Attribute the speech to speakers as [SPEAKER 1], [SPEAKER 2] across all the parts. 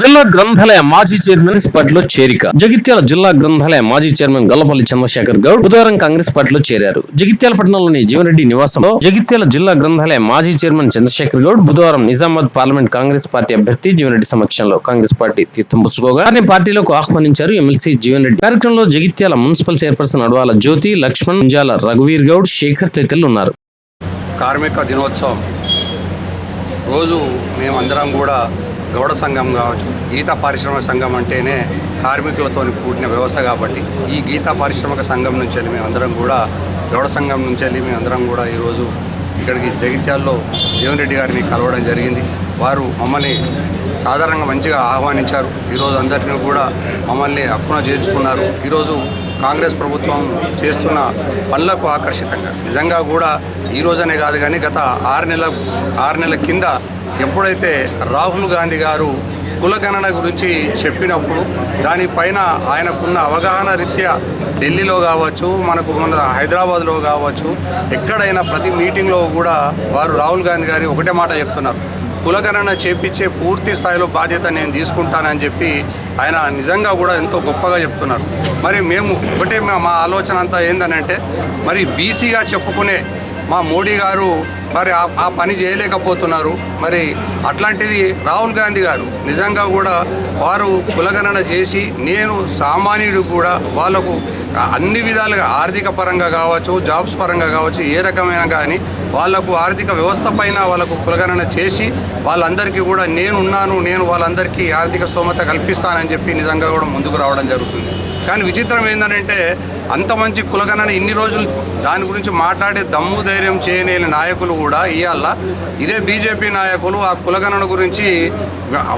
[SPEAKER 1] జిల్లా గ్రంథాలయ మాజీ చైర్మన్ పార్టీలో చేరిక. జగిత్యాల జిల్లా గ్రంథాలయ మాజీ చైర్మన్ గల్లపల్లి చంద్రశేఖర్ గౌడ్ బుధవారం కాంగ్రెస్ పార్టీలో చేరారు. జగిత్యాల పట్టణంలోని జీవన్రెడ్డి నివాసంలో జగిత్యాల జిల్లా గ్రంథాలయ మాజీ చైర్మన్ చంద్రశేఖర్ గౌడ్ బుధవారం నిజామాబాద్ పార్లమెంట్ కాంగ్రెస్ పార్టీ అభ్యర్థి జీవన్రెడ్డి సమక్షంలో కాంగ్రెస్ పార్టీ తీర్థం పుచ్చుకోగా వారిని పార్టీలోకి ఆహ్వానించారు ఎమ్మెల్సీ జీవన్రెడ్డి. కార్యక్రమంలో జగిత్యాల మున్సిపల్ చైర్పర్సన్ అడవాల జ్యోతి లక్ష్మణ్ ముంజాల రఘువీర్ గౌడ్ శేఖర్ తదితరులు ఉన్నారు.
[SPEAKER 2] కార్మిక దినోత్సవం. రోజు మేమందరం కూడా గౌడ సంఘం కావచ్చు గీత పారిశ్రామిక సంఘం అంటేనే కార్మికులతో కూడిన వ్యవస్థ కాబట్టి ఈ గీత పారిశ్రామిక సంఘం నుంచి వెళ్ళి మేమందరం కూడా గౌడ సంఘం నుంచి వెళ్ళి మేమందరం కూడా ఈరోజు ఇక్కడికి జగిత్యాల్లో జీవన్ రెడ్డి గారిని కలవడం జరిగింది. వారు మమ్మల్ని సాధారణంగా మంచిగా ఆహ్వానించారు. ఈరోజు అందరినీ కూడా మమ్మల్ని అక్కున చేర్చుకున్నారు. ఈరోజు కాంగ్రెస్ ప్రభుత్వం చేస్తున్న పనులకు ఆకర్షితంగా. నిజంగా కూడా ఈ రోజనే కాదు కానీ గత ఆరు నెలల ఆరు నెలల కింద ఎప్పుడైతే రాహుల్ గాంధీ గారు కులగణన గురించి చెప్పినప్పుడు దానిపైన ఆయనకున్న అవగాహన రీత్యా ఢిల్లీలో కావచ్చు మనకు మన హైదరాబాద్లో కావచ్చు ఎక్కడైనా ప్రతి మీటింగ్లో కూడా వారు రాహుల్ గాంధీ గారి ఒకటే మాట చెప్తున్నారు. కులగణన చేపించే పూర్తి స్థాయిలో బాధ్యత నేను తీసుకుంటానని చెప్పి ఆయన నిజంగా కూడా ఎంతో గొప్పగా చెప్తున్నారు. మరి మేము ఒకటే మా మా ఆలోచన అంతా ఏంటనంటే మరి బీసీగా చెప్పుకునే మా మోడీ గారు మరి ఆ ఆ పని చేయలేకపోతున్నారు. మరి అట్లాంటిది రాహుల్ గాంధీ గారు నిజంగా కూడా వారు కులగణన చేసి నేను సామాన్యుడు కూడా వాళ్ళకు అన్ని విధాలుగా ఆర్థిక పరంగా కావచ్చు జాబ్స్ పరంగా కావచ్చు ఏ రకమైన కానీ వాళ్ళకు ఆర్థిక వ్యవస్థ పైన వాళ్ళకు కులగణన చేసి వాళ్ళందరికీ కూడా నేనున్నాను నేను వాళ్ళందరికీ ఆర్థిక స్తోమత కల్పిస్తానని చెప్పి నిజంగా కూడా ముందుకు రావడం జరుగుతుంది. కానీ విచిత్రం ఏంటంటే అంత మంచి కులగణన ఇన్ని రోజులు దాని గురించి మాట్లాడే దమ్ము ధైర్యం చేయలేని నాయకులు కూడా ఇవాళ ఇదే బీజేపీ నాయకులు ఆ కులగణన గురించి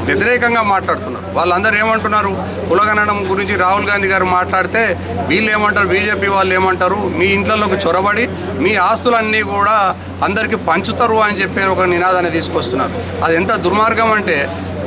[SPEAKER 2] వ్యతిరేకంగా మాట్లాడుతున్నారు. వాళ్ళందరూ ఏమంటున్నారు? కులగణనం గురించి రాహుల్ గాంధీ గారు మాట్లాడితే వీళ్ళు ఏమంటారు బీజేపీ వాళ్ళు ఏమంటారు మీ ఇంట్లోకి చొరబడి మీ ఆస్తులన్నీ కూడా అందరికీ పంచుతారు అని చెప్పి ఒక నినాదాన్ని తీసుకొస్తున్నారు. అది ఎంత దుర్మార్గం అంటే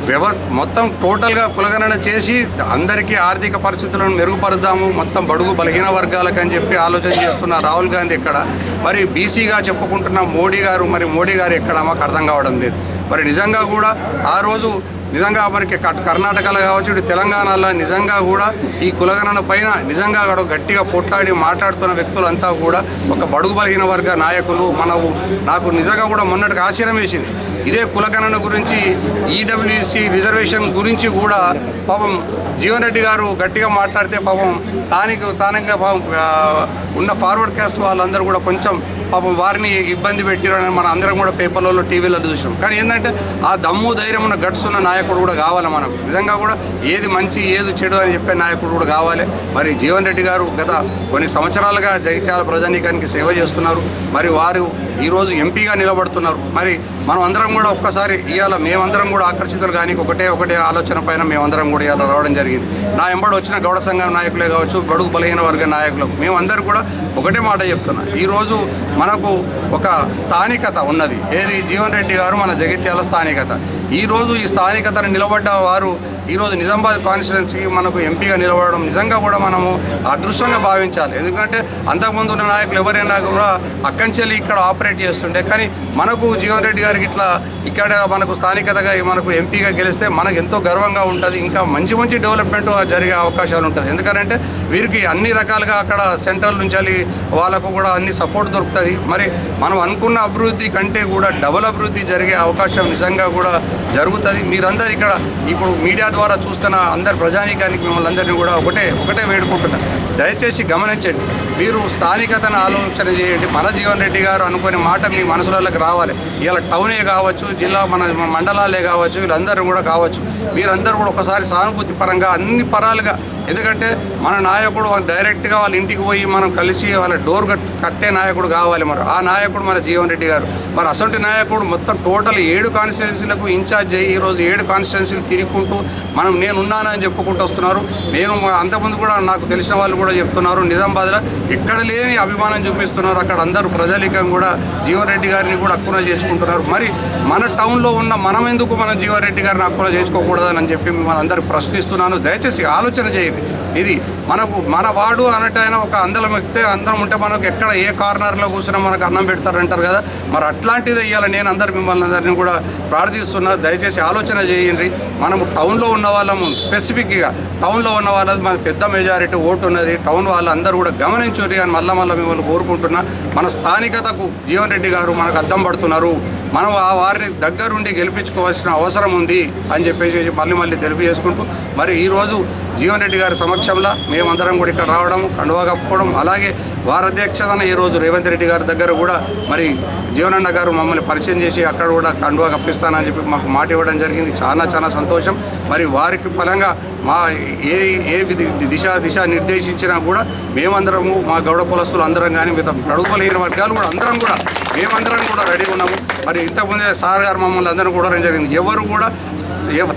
[SPEAKER 2] వ్యవ మొత్తం టోటల్గా కులగణన చేసి అందరికీ ఆర్థిక పరిస్థితులను మెరుగుపరుద్దాము. మొత్తం బడుగు బలహీన వర్గాలకు అని చెప్పి ఆలోచన చేస్తున్న రాహుల్ గాంధీ ఎక్కడ? మరి బీసీగా చెప్పుకుంటున్న మోడీ గారు మరి మోడీ గారు ఎక్కడ? మాకు అర్థం కావడం లేదు. మరి నిజంగా కూడా ఆ రోజు నిజంగా మనకి కట్- కర్ణాటకలో కావచ్చు ఇటు తెలంగాణలో నిజంగా కూడా ఈ కులగణన పైన నిజంగా కూడా గట్టిగా పోట్లాడి మాట్లాడుతున్న వ్యక్తులంతా కూడా ఒక బడుగు బలహీన వర్గ నాయకులు మనకు నాకు నిజంగా కూడా మొన్నటికి ఆశ్చర్యం వేసింది. ఇదే కులగణన గురించి ఈడబ్ల్యూసి రిజర్వేషన్ గురించి కూడా పాపం జీవన్ రెడ్డి గారు గట్టిగా మాట్లాడితే పాపం తానికి తానంగా పాపం ఉన్న ఫార్వర్డ్ క్యాస్ట్ వాళ్ళందరూ కూడా కొంచెం పాపం వారిని ఇబ్బంది పెట్టిరని మన అందరం కూడా పేపర్లలో టీవీలో చూసాం. కానీ ఏంటంటే ఆ దమ్ము ధైర్యం ఉన్న గట్స్ ఉన్న నాయకుడు కూడా కావాలి మనకు. నిజంగా కూడా ఏది మంచి ఏది చెడు అని చెప్పే నాయకుడు కూడా కావాలి. మరి జీవన్ రెడ్డి గారు గత కొన్ని సంవత్సరాలుగా జగిత్యాల ప్రజానీకానికి సేవ చేస్తున్నారు. మరి వారు ఈరోజు ఎంపీగా నిలబడుతున్నారు. మరి మనం అందరం కూడా ఒక్కసారి ఇవాళ మేమందరం కూడా ఆకర్షితులు కానీ ఒకటే ఒకటే ఆలోచన పైన మేమందరం కూడా ఇవాళ రావడం జరిగింది. నా ఎంబడి వచ్చిన గౌడ సంఘం నాయకులే కావచ్చు బడుగు బలహీన వర్గ నాయకులు మేమందరూ కూడా ఒకటే మాట చెప్తున్నాం. ఈరోజు మనకు ఒక స్థానికత ఉన్నది. ఏది? జీవన్ రెడ్డి గారు మన జగిత్యాల స్థానికత. ఈరోజు ఈ స్థానికతను నిలబడ్డ వారు ఈరోజు నిజామాబాద్ కాన్స్టిట్యున్సీకి మనకు ఎంపీగా నిలబడడం నిజంగా కూడా మనము అదృష్టంగా భావించాలి. ఎందుకంటే అంతకుముందు ఉన్న నాయకులు ఎవరైనా కూడా అక్కంచెల్లి ఇక్కడ ఆపరేట్ చేస్తుండే. కానీ మనకు జీవన్ రెడ్డి గారికి ఇట్లా ఇక్కడ మనకు స్థానికతగా మనకు ఎంపీగా గెలిస్తే మనకు ఎంతో గర్వంగా ఉంటుంది. ఇంకా మంచి మంచి డెవలప్మెంట్ జరిగే అవకాశాలు ఉంటుంది. ఎందుకంటే వీరికి అన్ని రకాలుగా అక్కడ సెంట్రల్ నుంచి వాళ్ళకు కూడా అన్ని సపోర్ట్ దొరుకుతుంది. మరి మనం అనుకున్న అభివృద్ధి కంటే కూడా డబుల్ అభివృద్ధి జరిగే అవకాశం నిజంగా కూడా జరుగుతుంది. మీరందరూ ఇక్కడ ఇప్పుడు మీడియా ద్వారా చూస్తున్న అందరి ప్రజానీకానికి మిమ్మల్ని అందరినీ కూడా ఒకటే ఒకటే వేడుకుంటున్నాను దయచేసి గమనించండి. మీరు స్థానికతను ఆలోచన చేయండి. మన జీవన్ రెడ్డి గారు అనుకునే మాట మీ మనసులలోకి రావాలి. ఇలా టౌనే కావచ్చు జిల్లా మన మండలాలే కావచ్చు వీళ్ళందరూ కూడా కావచ్చు. మీరందరూ కూడా ఒకసారి సానుభూతి పరంగా అన్ని పరాలుగా ఎందుకంటే మన నాయకుడు డైరెక్ట్గా వాళ్ళ ఇంటికి పోయి మనం కలిసి వాళ్ళ డోర్ కట్టే నాయకుడు కావాలి మరి. ఆ నాయకుడు మన జీవన్ రెడ్డి గారు. మరి అసంటి నాయకుడు మొత్తం టోటల్ ఏడు కాన్స్టిట్యున్సీలకు ఇన్ఛార్జ్ అయ్యి ఈరోజు ఏడు కాన్స్టిట్యున్సీలు తిరుగుకుంటూ మనం నేనున్నానని చెప్పుకుంటూ వస్తున్నారు. నేను అంతకుముందు కూడా నాకు తెలిసిన వాళ్ళు కూడా చెప్తున్నారు. నిజామాబాద్లో ఎక్కడ లేని అభిమానం చూపిస్తున్నారు. అక్కడ అందరూ ప్రజలికం కూడా జీవన్ రెడ్డి గారిని కూడా అక్కున చేసుకుంటున్నారు. మరి మన టౌన్లో ఉన్న మనం ఎందుకు మన జీవన్ రెడ్డి గారిని అక్కున చేసుకోకూడదని చెప్పి మిమ్మల్ని అందరూ ప్రశ్నిస్తున్నాను. దయచేసి ఆలోచన చేయండి. ఇది మనకు మన వాడు అన్నట్టయినా ఒక అందరం ఎక్కితే అందరం ఉంటే మనకు ఎక్కడ ఏ కార్నర్లో కూర్చున్నా మనకు అన్నం పెడతారంటారు కదా. మరి అట్లాంటిది ఇవ్వాలి నేను అందరు మిమ్మల్ని అందరిని కూడా ప్రార్థిస్తున్నా. దయచేసి ఆలోచన చేయండి. మనము టౌన్లో ఉన్న వాళ్ళము స్పెసిఫిక్గా టౌన్లో ఉన్న వాళ్ళది మనకు పెద్ద మెజారిటీ ఓటు ఉన్నది. టౌన్ వాళ్ళందరూ కూడా గమనించుర్రి అని మళ్ళీ మళ్ళీ మిమ్మల్ని కోరుకుంటున్నా. మన స్థానికతకు జీవన్ రెడ్డి గారు మనకు అద్దం పడుతున్నారు. మనం ఆ వారిని దగ్గరుండి గెలిపించుకోవాల్సిన అవసరం ఉంది అని చెప్పేసి మళ్ళీ మళ్ళీ తెలియజేసుకుంటూ. మరి ఈరోజు జీవన్ రెడ్డి గారి సమక్షంలో మేమందరం కూడా ఇక్కడ రావడం కండువా కప్పుకోవడం అలాగే వారి అధ్యక్షతన ఈరోజు రేవంత్ రెడ్డి గారి దగ్గర కూడా మరి జీవనన్న గారు మమ్మల్ని పరిచయం చేసి అక్కడ కూడా కండువా కప్పిస్తానని చెప్పి మాకు మాట ఇవ్వడం జరిగింది. చాలా చాలా సంతోషం. మరి వారికి పరంగా మా ఏ ఏ దిశ దిశ నిర్దేశించినా కూడా మేమందరము మా గౌడ కులస్తులు అందరం కానీ మిగతా గడుపులేని వర్గాలు కూడా అందరం కూడా మేమందరం కూడా రెడీ ఉన్నాము. మరి ఇంతకుముందే సార్ గారు మమ్మల్ని అందరం కూడా జరిగింది. ఎవరు కూడా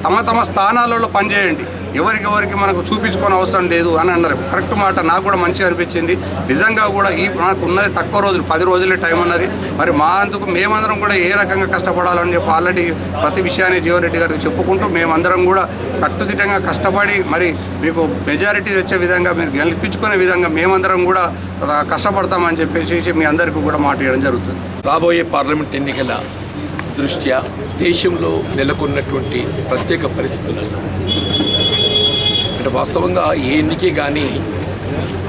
[SPEAKER 2] తమ తమ స్థానాలలో పనిచేయండి. ఎవరికెవరికి మనకు చూపించుకోని అవసరం లేదు అని అన్నారు. కరెక్ట్ మాట నాకు కూడా మంచిగా అనిపించింది. నిజంగా కూడా ఈ మనకు ఉన్నది తక్కువ రోజులు పది రోజులే టైం ఉన్నది. మరి మా అందుకు మేమందరం కూడా ఏ రకంగా కష్టపడాలని చెప్పి ఆల్రెడీ ప్రతి విషయాన్ని జీవరెడ్డి గారికి చెప్పుకుంటూ మేమందరం కూడా కట్టుదిట్టంగా కష్టపడి మరి మీకు మెజారిటీ తెచ్చే విధంగా మీరు గెలిపించుకునే విధంగా మేమందరం కూడా కష్టపడతామని చెప్పేసి మీ అందరికీ కూడా మాట ఇవ్వడం జరుగుతుంది.
[SPEAKER 3] రాబోయే పార్లమెంట్ ఎన్నికల దృష్ట్యా దేశంలో నెలకొన్నటువంటి ప్రత్యేక పరిస్థితులలో అంటే వాస్తవంగా ఏ ఎన్నికే కానీ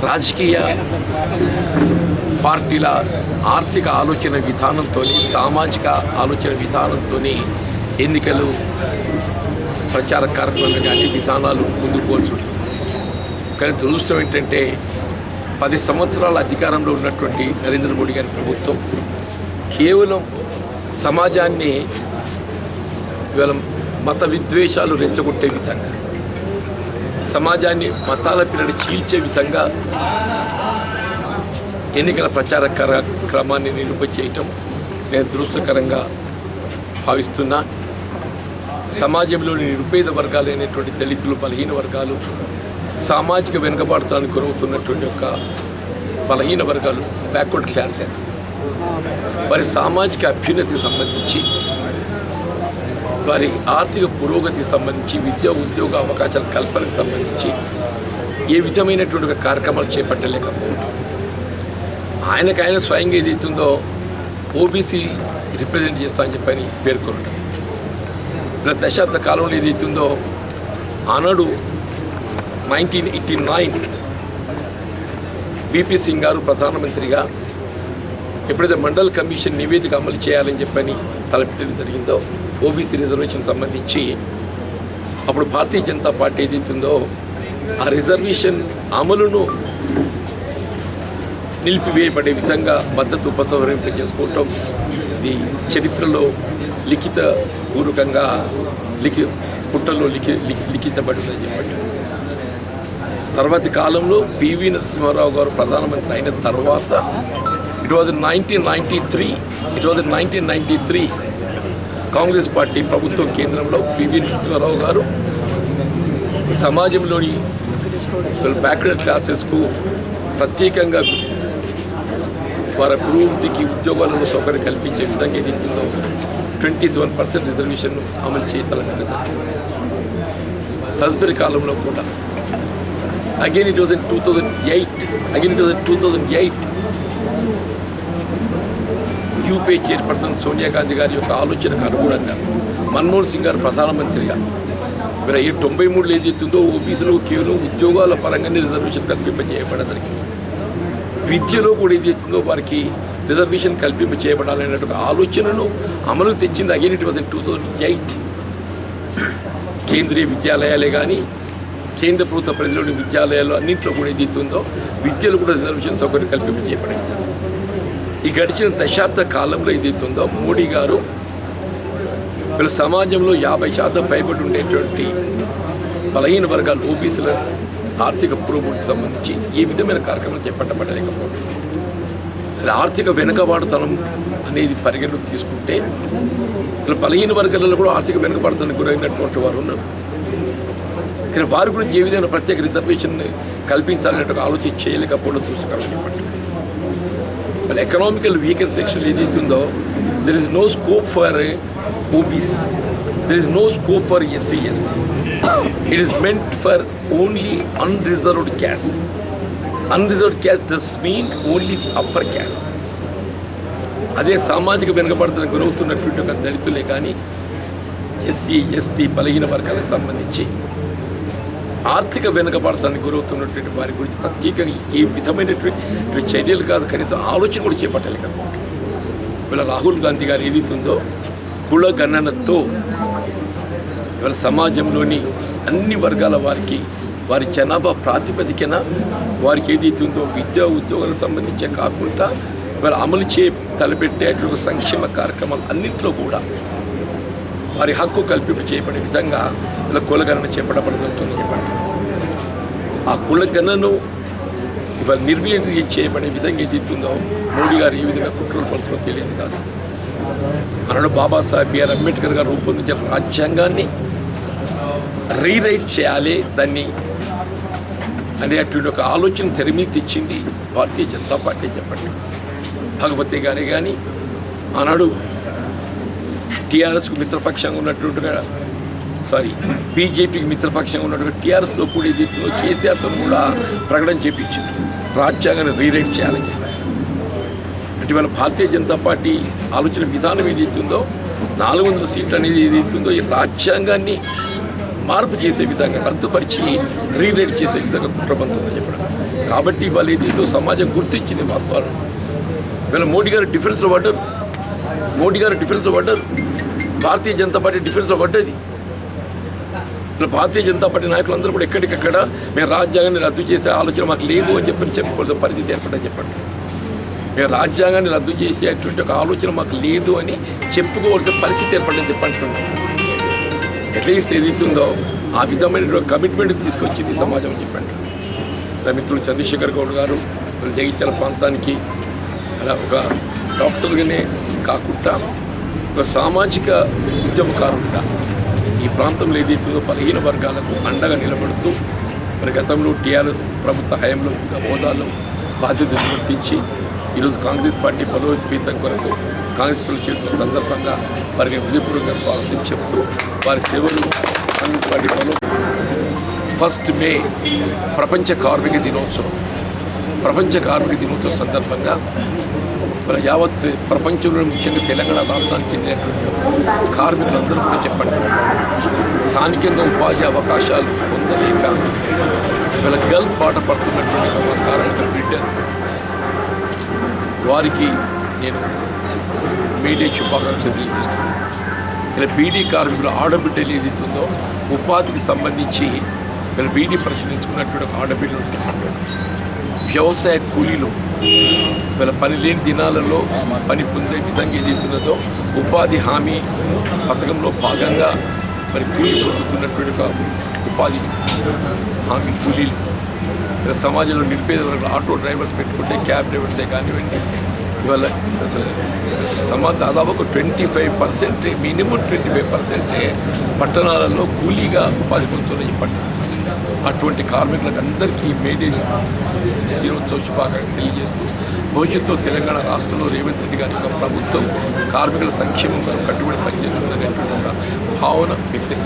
[SPEAKER 3] రాజకీయ పార్టీల ఆర్థిక ఆలోచన విధానంతో సామాజిక ఆలోచన విధానంతో ఎన్నికలు ప్రచార కార్యక్రమాలు కానీ విధానాలు ముందుకు పోల్చుంటాయి కానీ దురదృష్టం ఏంటంటే పది సంవత్సరాల అధికారంలో ఉన్నటువంటి నరేంద్ర మోడీ గారి ప్రభుత్వం కేవలం సమాజాన్ని ఇవాళ మత విద్వేషాలు రెచ్చగొట్టే విధంగా సమాజాన్ని మతాల పిల్లలు చీల్చే విధంగా ఎన్నికల ప్రచార కార్యక్రమాన్ని నిలుప చేయటం నేను దురదృష్టకరంగా భావిస్తున్నా. సమాజంలోని నిరుపేద వర్గాలైనటువంటి దళితులు బలహీన వర్గాలు సామాజిక వెనుకబాటుతానికి గురవుతున్నటువంటి యొక్క బలహీన వర్గాలు బ్యాక్వర్డ్ క్లాసెస్ వారి సామాజిక అభ్యున్నతికి సంబంధించి వారి ఆర్థిక పురోగతికి సంబంధించి విద్యా ఉద్యోగ అవకాశాల కల్పనకు సంబంధించి ఏ విధమైనటువంటి కార్యక్రమాలు చేపట్టలేకపోవటం. ఆయనకు ఆయన స్వయంగా ఏదైతుందో ఓబీసీ రిప్రజెంట్ చేస్తా అని చెప్పని పేర్కొనడం ఇలా దశాబ్ద కాలంలో ఏదైతుందో ఆనాడు nineteen eighty nine VP Singh గారు ప్రధానమంత్రిగా ఎప్పుడైతే మండల్ కమిషన్ నివేదిక అమలు చేయాలని చెప్పని తలపెట్టడం జరిగిందో ఓబీసీ రిజర్వేషన్ సంబంధించి అప్పుడు భారతీయ జనతా పార్టీ ఏదైతుందో ఆ రిజర్వేషన్ అమలును నిలిపివేయబడే విధంగా మద్దతు ఉపసంహరింప చేసుకోవటం ఇది చరిత్రలో లిఖిత పూర్వకంగా లిఖి పుట్టలో లిఖి లిఖితబడిందని చెప్పండి. తర్వాతి కాలంలో పివి నరసింహారావు గారు ప్రధానమంత్రి అయిన తర్వాత it was nineteen ninety three it was nineteen ninety three Congress party ప్రభుత్వం కేంద్రంలో పివి నరసింహారావు గారు సమాజంలోని బ్యాక్వర్డ్ క్లాసెస్కు ప్రత్యేకంగా వారి అభివృద్ధికి ఉద్యోగాలను సౌకర్యం కల్పించే విధంగా ఏదైతుందో ట్వంటీ సెవెన్ పర్సెంట్ రిజర్వేషన్ అమలు చేయగలిగిన తదుపరి కాలంలో కూడా. Again it was in two thousand eight again it was in two thousand eight UPA chairperson Sonia Gandhi గారి యొక్క ఆలోచనకు అనుగుణంగా మన్మోహన్ సింగ్ గారు ప్రధానమంత్రిగా. మరి ఈ తొంభై మూడులో ఏదైతుందో ఓబీసీలో కేవలం ఉద్యోగాల పరంగానే రిజర్వేషన్ కల్పింపజేయబడదని విద్యలో కూడా ఏదైతుందో వారికి రిజర్వేషన్ కల్పింప చేయబడాలనే ఆలోచనను అమలు తెచ్చింది again it was in two thousand eight. కేంద్రీయ విద్యాలయాలే కానీ కేంద్ర ప్రభుత్వ పరిధిలోని విద్యాలయాలు అన్నింటిలో కూడా ఏదైతుందో విద్యలో కూడా రిజర్వేషన్ సౌకర్యం కల్పింప చేయబడింది ఈ గడిచిన దశాబ్ద కాలంలో ఏదైతుందో మోడీ గారు వీళ్ళ సమాజంలో యాభై శాతం పైబడి ఉండేటువంటి బలహీన వర్గాలు ఓబీసీల ఆర్థిక పురోభివృద్ధికి సంబంధించి ఏ విధమైన కార్యక్రమాలు చేపట్టబడలేకపోవడం. ఇలా ఆర్థిక వెనుకబాటుతనం అనేది పరిగణలోకి తీసుకుంటే ఇలా బలహీన వర్గాలలో కూడా ఆర్థిక వెనుకబాటుతనం గురైనటువంటి వారు ఉన్నారు. కానీ వారి గురించి ఏ విధమైన ప్రత్యేక రిజర్వేషన్ కల్పించాలనే ఆలోచన చేయలేకపోవడం చూసుకోవాలని చెప్పండి వాళ్ళ ఎకనామికల్ వీకర్ సెక్షన్ ఏదైతే ఉందో there is no scope for OBC there is no scope for SC ST it is meant for only unreserved caste unreserved caste thus mean only the upper caste అదే సామాజిక వెనుకబడుతున్న గురవుతున్నటువంటి ఒక దళితులే కానీ SC ST బలహీన వర్గాలకు సంబంధించి ఆర్థిక వెనుకబడతానికి గురవుతున్నటువంటి వారి గురించి ప్రత్యేకంగా ఏ విధమైనటువంటి చర్యలు కాదు కనీసం ఆలోచన కూడా చేపట్టాలి కాబట్టి ఇవాళ రాహుల్ గాంధీ గారు ఏదైతుందో కుల గణనతో ఇవాళ సమాజంలోని అన్ని వర్గాల వారికి వారి జనాభా ప్రాతిపదికన వారికి ఏదైతుందో విద్యా ఉద్యోగాలకు సంబంధించే కాకుండా ఇవాళ అమలు చే తలపెట్టేటువంటి సంక్షేమ కార్యక్రమాలు అన్నింటిలో కూడా వారి హక్కు కల్పింప చేయబడే విధంగా ఇలా కులగణన చేపట్టబడుతుందని చెప్పండి ఆ కులగణను ఇవాళ నిర్వీర్యం చేయబడే విధంగా ఏదైతుందో మోడీ గారు ఏ విధంగా కుట్రలు పడుతుందో తెలియదు కాదు. మనలో బాబాసాహెబ్ బిఆర్ అంబేద్కర్ గారు రూపొందించిన రాజ్యాంగాన్ని రీరైట్ చేయాలి దాన్ని అనేటువంటి ఒక ఆలోచన తెరమీ తెచ్చింది భారతీయ జనతా పార్టీ చెప్పండి. భగవతి గారే కానీ ఆనాడు టీఆర్ఎస్కు మిత్రపక్షంగా ఉన్నట్టుగా సారీ బీజేపీకి మిత్రపక్షంగా ఉన్నట్టుగా టీఆర్ఎస్లో కూడా ఏదైతుందో కేసీఆర్తో కూడా ప్రకటన చేపించింది రాజ్యాంగాన్ని రీరైట్ చేయాలని. ఇటీవల అంటే భారతీయ జనతా పార్టీ ఆలోచన విధానం ఏదైతుందో నాలుగు వందల సీట్లు అనేది ఏదైతుందో ఈ రాజ్యాంగాన్ని మార్పు చేసే విధంగా రద్దుపరిచి రీరైట్ చేసే విధంగా కుట్రబంతుందని చెప్పడం. కాబట్టి వాళ్ళు ఏదైతే సమాజం గుర్తించింది వాస్తవాలను ఇవాళ మోడీ గారు డిఫెన్స్లో పడ్డారు. మోడీ గారు డిఫెన్స్లో పడ్డారు. భారతీయ జనతా పార్టీ డిఫెన్స్లో పడ్డది. భారతీయ జనతా పార్టీ నాయకులందరూ కూడా ఎక్కడికక్కడ మేము రాజ్యాంగాన్ని రద్దు చేసే ఆలోచన మాకు లేదు అని చెప్పి చెప్పుకోవాల్సిన పరిస్థితి ఏర్పడని చెప్పండి. మేము రాజ్యాంగాన్ని రద్దు చేసేటువంటి ఒక ఆలోచన మాకు లేదు అని చెప్పుకోవాల్సిన పరిస్థితి ఏర్పడని చెప్పంటున్నాం అట్లీస్ట్ ఏదైతుందో ఆ విధమైన కమిట్మెంట్ తీసుకొచ్చింది సమాజం అని చెప్పండి. నా మిత్రుడు చంద్రశేఖర్ గౌడ్ గారు జగిత్యాల ప్రాంతానికి అలా ఒక డాక్టర్గానే కాకుండా ఒక సామాజిక ఉద్యమకారుడిగా ఈ ప్రాంతంలో ఏదైతుందో బలహీన వర్గాలకు అండగా నిలబడుతూ మరి గతంలో టీఆర్ఎస్ ప్రభుత్వ హయాంలో వివిధ హోదాల్లో బాధ్యత నిర్వర్తించి ఈరోజు కాంగ్రెస్ పార్టీ బలోపేతం కొరకు కాంగ్రెస్ పార్టీ చేస్తున్న సందర్భంగా వారికి హృదయపూర్వకంగా స్వాగతం చెప్తూ వారి సేవలు కాంగ్రెస్ పార్టీ బలో ఫస్ట్ మే ప్రపంచ కార్మిక దినోత్సవం. ప్రపంచ కార్మిక దినోత్సవం సందర్భంగా మన యావత్ ప్రపంచంలో ముఖ్యంగా తెలంగాణ రాష్ట్రానికి చెందినటువంటి కార్మికులందరూ కూడా చెప్పండి. స్థానికంగా ఉపాధి అవకాశాలు పొందలేక వీళ్ళ గల్ఫ్ పాట పడుతున్నటువంటి ఒక కార్మిక బిడ్డలు వారికి నేను మీడియా శుభాకాంక్షలు తెలియజేస్తున్నాను. ఇలా బీడీ కార్మికుల ఆడబిడ్డలు ఏదైతుందో ఉపాధికి సంబంధించి వీళ్ళ బీడీ పరిశీలించుకున్నటువంటి ఆడబిడ్డలు ఉంటున్నాడు వ్యవసాయ కూలీలు వీళ్ళ పని లేని దినాలలో పని పొందే విధంగా ఏదైతున్నదో ఉపాధి హామీ పథకంలో భాగంగా మరి కూలీ పొందుతున్నటువంటి ఒక ఉపాధి హామీ కూలీలు. ఇలా సమాజంలో నిరుపేద వర్గాలు ఆటో డ్రైవర్స్ పెట్టుకుంటే క్యాబ్ డ్రైవర్సే కానివ్వండి ఇవాళ అసలు సమాజ దాదాపు ఒక ట్వంటీ ఫైవ్ పర్సెంటే మినిమం ట్వంటీ ఫైవ్ పర్సెంటే పట్టణాలలో కూలీగా ఉపాధి పొందుతున్నాయి ఈ పట్టణం. అటువంటి కార్మికులకు అందరికీ మేడే దినోత్సవ శుభాకాంక్షలు తెలియజేస్తూ భవిష్యత్తులో తెలంగాణ రాష్ట్రంలో రేవంత్ రెడ్డి గారి యొక్క ప్రభుత్వం కార్మికుల సంక్షేమం కట్టుబడి పనిచేస్తుందనేటువంటి ఒక భావన వ్యక్తం